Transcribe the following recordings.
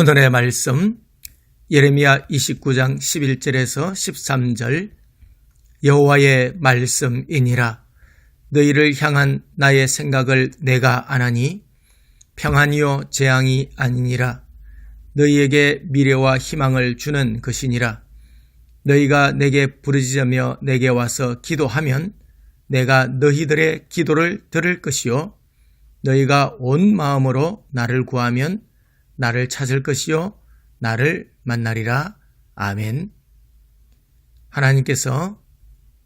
오늘의 말씀 예레미야 29장 11절에서 13절. 여호와의 말씀이니라. 너희를 향한 나의 생각을 내가 아나니 평안이요 재앙이 아니니라. 너희에게 미래와 희망을 주는 것이니라. 너희가 내게 부르짖으며 내게 와서 기도하면 내가 너희들의 기도를 들을 것이요. 너희가 온 마음으로 나를 구하면 나를 찾을 것이요 나를 만나리라. 아멘. 하나님께서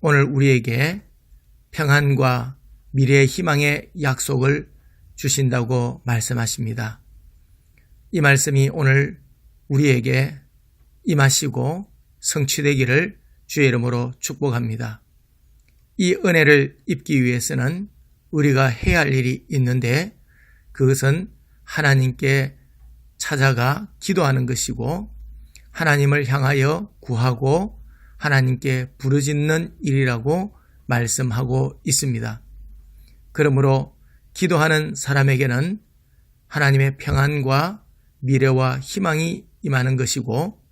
오늘 우리에게 평안과 미래의 희망의 약속을 주신다고 말씀하십니다. 이 말씀이 오늘 우리에게 임하시고 성취되기를 주의 이름으로 축복합니다. 이 은혜를 입기 위해서는 우리가 해야 할 일이 있는데 그것은 하나님께 찾아가 기도하는 것이고 하나님을 향하여 구하고 하나님께 부르짖는 일이라고 말씀하고 있습니다. 그러므로 기도하는 사람에게는 하나님의 평안과 미래와 희망이 임하는 것이고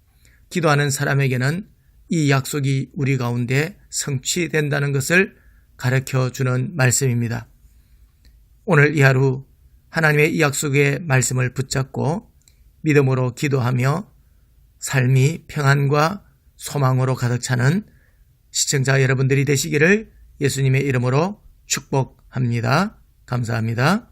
기도하는 사람에게는 이 약속이 우리 가운데 성취된다는 것을 가르쳐 주는 말씀입니다. 오늘 이 하루 하나님의 이 약속의 말씀을 붙잡고 믿음으로 기도하며 삶이 평안과 소망으로 가득 차는 시청자 여러분들이 되시기를 예수님의 이름으로 축복합니다. 감사합니다.